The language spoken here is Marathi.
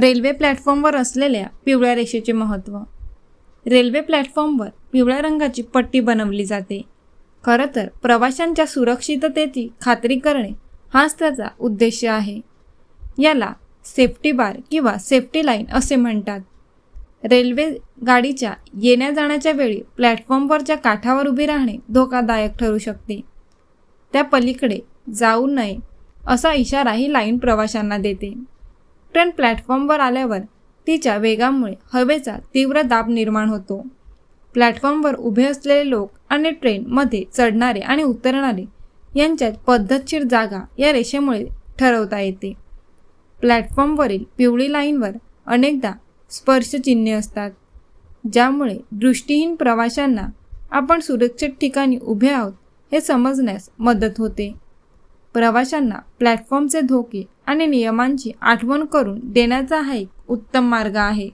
रेल्वे प्लॅटफॉर्मवर असलेल्या पिवळ्या रेषेचे महत्त्व रेल्वे प्लॅटफॉर्मवर पिवळ्या रंगाची पट्टी बनवली जाते. खरं तर प्रवाशांच्या सुरक्षिततेची खात्री करणे हाच त्याचा उद्देश आहे. याला सेफ्टी बार किंवा सेफ्टी लाईन असे म्हणतात. रेल्वे गाडीच्या येण्या जाण्याच्या वेळी प्लॅटफॉर्मवरच्या काठावर उभी राहणे धोकादायक ठरू शकते. त्या पलीकडे जाऊ नये असा इशाराही लाईन प्रवाशांना देते. ट्रेन प्लॅटफॉर्मवर आल्यावर तिच्या वेगामुळे हवेचा तीव्र दाब निर्माण होतो. प्लॅटफॉर्मवर उभे असलेले लोक आणि ट्रेनमध्ये चढणारे आणि उतरणारे यांच्यात पद्धतशीर जागा या रेषेमुळे ठरवता येते. प्लॅटफॉर्मवरील पिवळी लाईनवर अनेकदा स्पर्शचिन्हे असतात ज्यामुळे दृष्टीहीन प्रवाशांना आपण सुरक्षित ठिकाणी उभे आहोत हे समजण्यास मदत होते. प्रवाशांना प्लॅटफॉर्मचे धोके आणि नियमांची आठवण करून देण्याचा हा एक उत्तम मार्ग आहे.